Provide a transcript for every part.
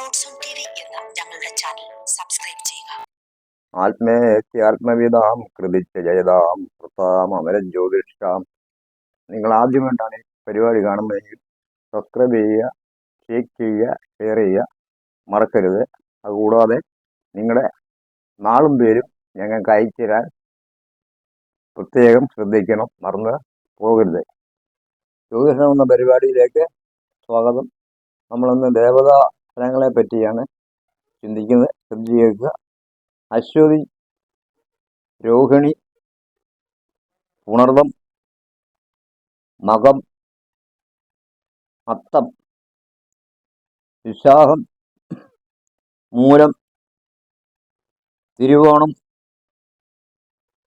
God's own T V എന്ന ഞങ്ങളുടെ channel subscribe ചെയ്യുക. ആത്മേത്യ ആത്മവിതാം കൃതിച്ച ജയതാം കൃതാം അമരം ജ്യോതിഷാം നിങ്ങൾ ആദ്യമായിട്ടാണ് ഈ പരിപാടി കാണുമ്പോഴെങ്കിൽ സബ്സ്ക്രൈബ് ചെയ്യുക ഷെയർ ചെയ്യുക ഷെയർ ചെയ്യുക. മറക്കരുത്. അതുകൂടാതെ നിങ്ങളുടെ നാളും പേരും ഞങ്ങൾക്ക് അയച്ചു തരാൻ പ്രത്യേകം ശ്രദ്ധിക്കണം. മറന്ന് പോകരുത്. ജ്യോതിഷം എന്ന പരിപാടിയിലേക്ക് സ്വാഗതം. നമ്മളിന്ന് ദേവതാ ഫലങ്ങളെ പറ്റിയാണ് ചിന്തിക്കുന്നത് ശ്രദ്ധിക്കുക അശ്വതി രോഹിണി പുണർവം മകം അത്തം വിശാഖം മൂലം തിരുവോണം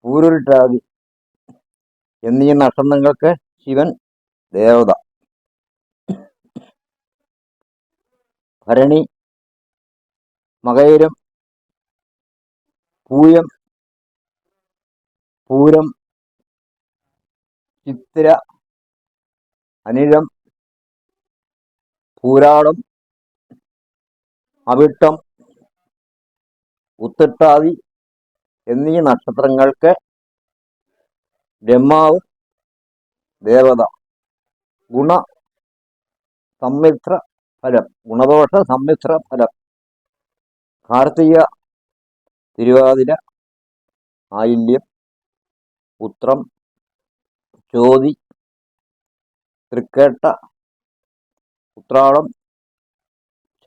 പൂരുരുട്ടാതി എന്നീ നക്ഷത്രങ്ങൾക്ക് ശിവൻ ദേവത. ഭരണി മകയിരം പൂയം പൂരം ചിത്തിര അനിഴം പൂരാടം അവിട്ടം ഉത്തിട്ടാതി എന്നീ നക്ഷത്രങ്ങൾക്ക് ബ്രഹ്മാവ് ദേവത ഗുണ സമ്മിശ്ര ഫലം ഗുണദോഷ സമ്മിശ്ര ഫലം. കാർത്തിക തിരുവാതിര ആയില്യം ഉത്രം ചോതി തൃക്കേട്ട ഉത്രാളം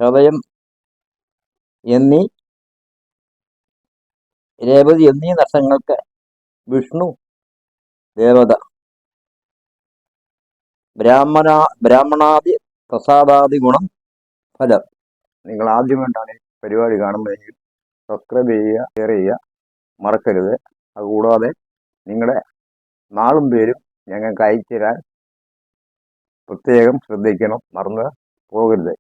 ചതയം എന്നീ രേവതി എന്നീ നക്ഷത്രങ്ങൾക്ക് വിഷ്ണു ദേവത. ബ്രാഹ്മണ ബ്രാഹ്മണാദി പ്രസാദാദി ഗുണം ഫലം. നിങ്ങൾ ആദ്യമായിട്ടാണ് ഈ പരിപാടി കാണുമ്പോഴെങ്കിൽ സബ്സ്ക്രൈബ് ചെയ്യുക ഷെയർ ചെയ്യുക മറക്കരുത്. അതുകൂടാതെ നിങ്ങളുടെ നാളും പേരും ഞങ്ങൾക്ക് അയച്ചു തരാൻ പ്രത്യേകം ശ്രദ്ധിക്കണം. മറന്ന് പോകരുത്.